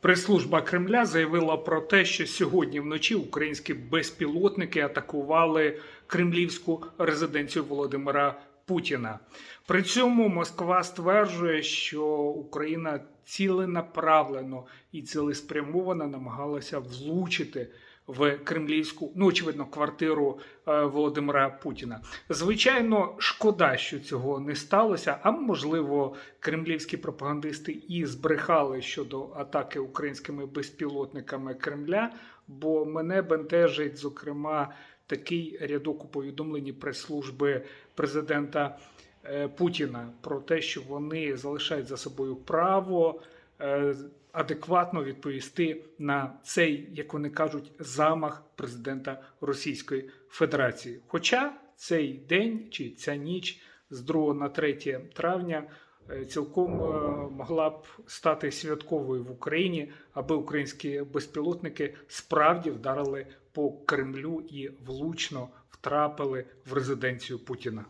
Прес-служба Кремля заявила про те, що сьогодні вночі українські безпілотники атакували кремлівську резиденцію Володимира Путіна. При цьому Москва стверджує, що Україна ціленаправлено і цілеспрямовано намагалася влучити в кремлівську, ну очевидно, квартиру е, Володимира Путіна. Звичайно, шкода, що цього не сталося. А можливо, кремлівські пропагандисти і збрехали щодо атаки українськими безпілотниками Кремля. Бо мене бентежить, зокрема, такий рядок у повідомленні прес-служби президента е, Путіна про те, що вони залишають за собою право адекватно відповісти на цей, як вони кажуть, замах президента Російської Федерації. Хоча цей день чи ця ніч з 2 на 3 травня е, цілком е, могла б стати святковою в Україні, аби українські безпілотники справді вдарили по Кремлю і влучно втрапили в резиденцію Путіна.